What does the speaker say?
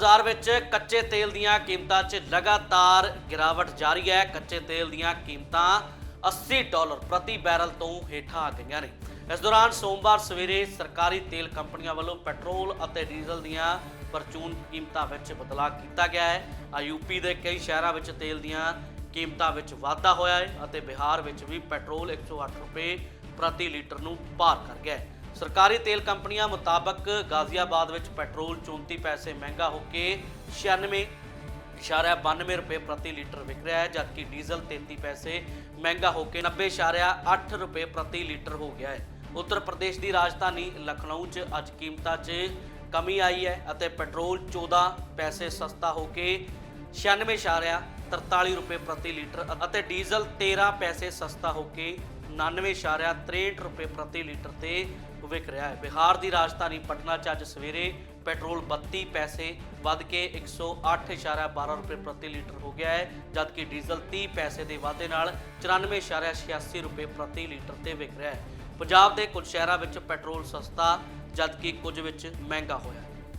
ਬਾਜ਼ਾਰ ਵਿੱਚ ਕੱਚੇ ਤੇਲ ਦੀਆਂ ਕੀਮਤਾਂ 'ਚ ਲਗਾਤਾਰ ਗਿਰਾਵਟ ਜਾਰੀ ਹੈ। ਕੱਚੇ ਤੇਲ ਦੀਆਂ ਕੀਮਤਾਂ 80 ਡਾਲਰ ਪ੍ਰਤੀ ਬੈਰਲ ਤੋਂ ਹੇਠਾਂ ਆ ਗਈਆਂ ਨੇ। ਇਸ ਦੌਰਾਨ ਸੋਮਵਾਰ ਸਵੇਰੇ ਸਰਕਾਰੀ ਤੇਲ ਕੰਪਨੀਆਂ ਵੱਲੋਂ ਪੈਟਰੋਲ ਅਤੇ ਡੀਜ਼ਲ ਦੀਆਂ ਪਰਚੂਨ ਕੀਮਤਾਂ ਵਿੱਚ ਬਦਲਾਅ ਕੀਤਾ ਗਿਆ ਹੈ। ਆ ਯੂਪੀ ਦੇ ਕਈ ਸ਼ਹਿਰਾਂ ਵਿੱਚ ਤੇਲ ਦੀਆਂ ਕੀਮਤਾਂ ਵਿੱਚ ਵਾਧਾ ਹੋਇਆ ਹੈ ਅਤੇ ਬਿਹਾਰ ਵਿੱਚ ਵੀ ਪੈਟਰੋਲ 108 ਰੁਪਏ ਪ੍ਰਤੀ ਲੀਟਰ ਨੂੰ ਪਾਰ ਕਰ ਗਿਆ ਹੈ। ਸਰਕਾਰੀ ਤੇਲ ਕੰਪਨੀਆਂ ਮੁਤਾਬਕ ਗਾਜ਼ੀਆਬਾਦ ਵਿੱਚ ਪੈਟਰੋਲ 34 ਪੈਸੇ ਮਹਿੰਗਾ ਹੋ ਕੇ 96 ਇਸ਼ਾਰਿਆ 92 ਰੁਪਏ ਪ੍ਰਤੀ ਲੀਟਰ ਵਿਕ ਰਿਹਾ ਹੈ, ਜਦਕਿ ਡੀਜ਼ਲ 33 ਪੈਸੇ ਮਹਿੰਗਾ ਹੋ ਕੇ 90 ਇਸ਼ਾਰਿਆ 8 ਰੁਪਏ ਪ੍ਰਤੀ ਲੀਟਰ ਹੋ ਗਿਆ ਹੈ। ਉੱਤਰ ਪ੍ਰਦੇਸ਼ ਦੀ ਰਾਜਧਾਨੀ ਲਖਨਊ 'ਚ ਅੱਜ ਕੀਮਤਾਂ 'ਚ ਕਮੀ ਆਈ ਹੈ ਅਤੇ ਪੈਟਰੋਲ 14 ਪੈਸੇ ਸਸਤਾ ਹੋ ਕੇ 96 ਇਸ਼ਾਰਿਆ 43 ਰੁਪਏ ਪ੍ਰਤੀ ਲੀਟਰ ਅਤੇ ਡੀਜ਼ਲ 13 ਪੈਸੇ ਸਸਤਾ ਹੋ ਕੇ 99 ਇਸ਼ਾਰਿਆ 63 ਰੁਪਏ ਪ੍ਰਤੀ ਲੀਟਰ ਤੇ ਵਿਕ ਰਿਹਾ ਹੈ। ਬਿਹਾਰ ਦੀ ਰਾਜਧਾਨੀ ਪਟਨਾ 'ਚ ਅੱਜ ਸਵੇਰੇ ਪੈਟਰੋਲ 32 ਪੈਸੇ ਵੱਧ ਕੇ 108.12 ਰੁਪਏ ਪ੍ਰਤੀ ਲੀਟਰ ਹੋ ਗਿਆ ਹੈ, ਜਦਕਿ ਡੀਜ਼ਲ 30 ਪੈਸੇ ਦੇ ਵਾਧੇ ਨਾਲ 94.86 ਰੁਪਏ ਪ੍ਰਤੀ ਲੀਟਰ ਤੇ ਵਿਕ ਰਿਹਾ ਹੈ। ਪੰਜਾਬ ਦੇ ਕੁਝ ਸ਼ਹਿਰਾਂ ਵਿੱਚ ਪੈਟਰੋਲ ਸਸਤਾ, ਜਦਕਿ ਕੁਝ ਵਿੱਚ ਮਹਿੰਗਾ ਹੋਇਆ